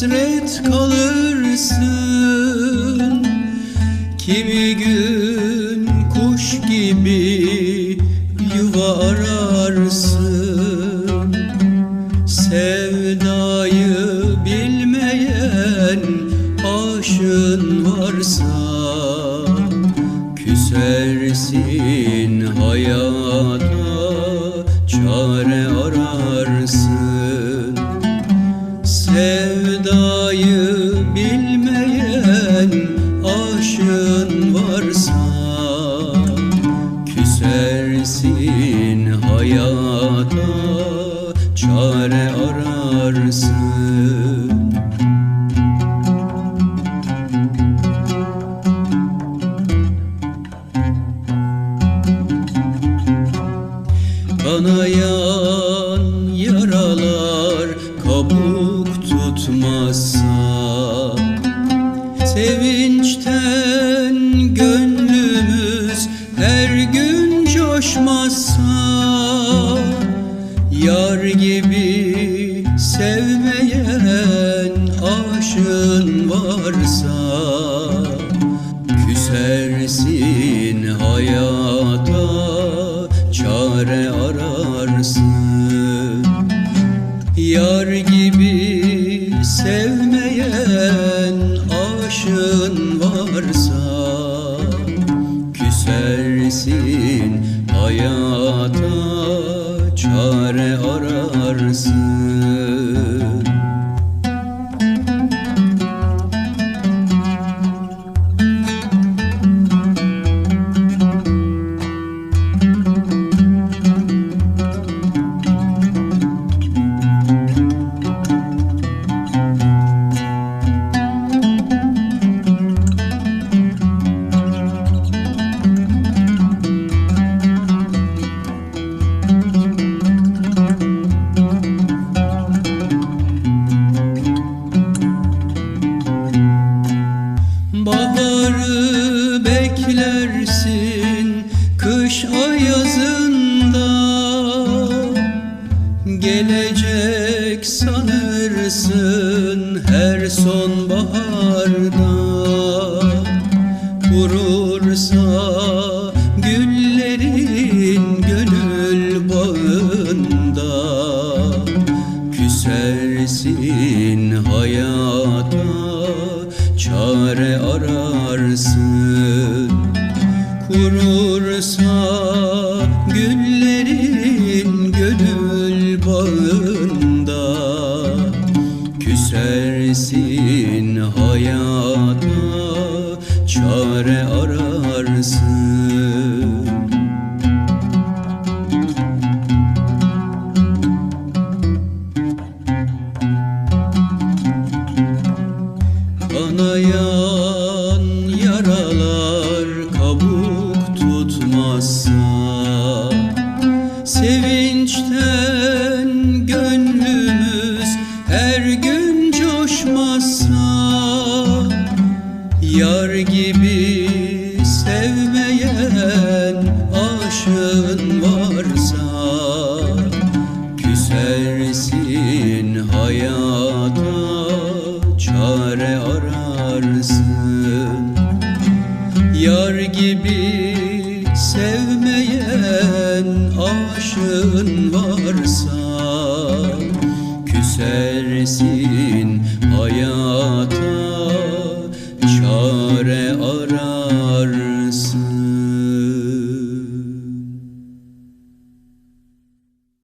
hasret kalırsın. Kimi gün kuş gibi yuva ararsın. Sevdayı bilmeyen aşın varsa Küsersin hayata çare arar varsa Küsersin hayata çare ararsın. Kanayan yaralar kabuk tutmazsa Sevinçten Yar gibi sevmeyen aşın varsa Küsersin hayata çare ararsın. Yar gibi sevmeyen aşın varsa Küsersin hayata çare ararsın ayazında Gelecek sanırsın her sonbaharda Küsersin hayata çare ararsın. Kanayan yaralar kabuk tutmazsa Sevinçten gibi sevmeyen aşın varsa Küsersin hayata çare ararsın. Yar gibi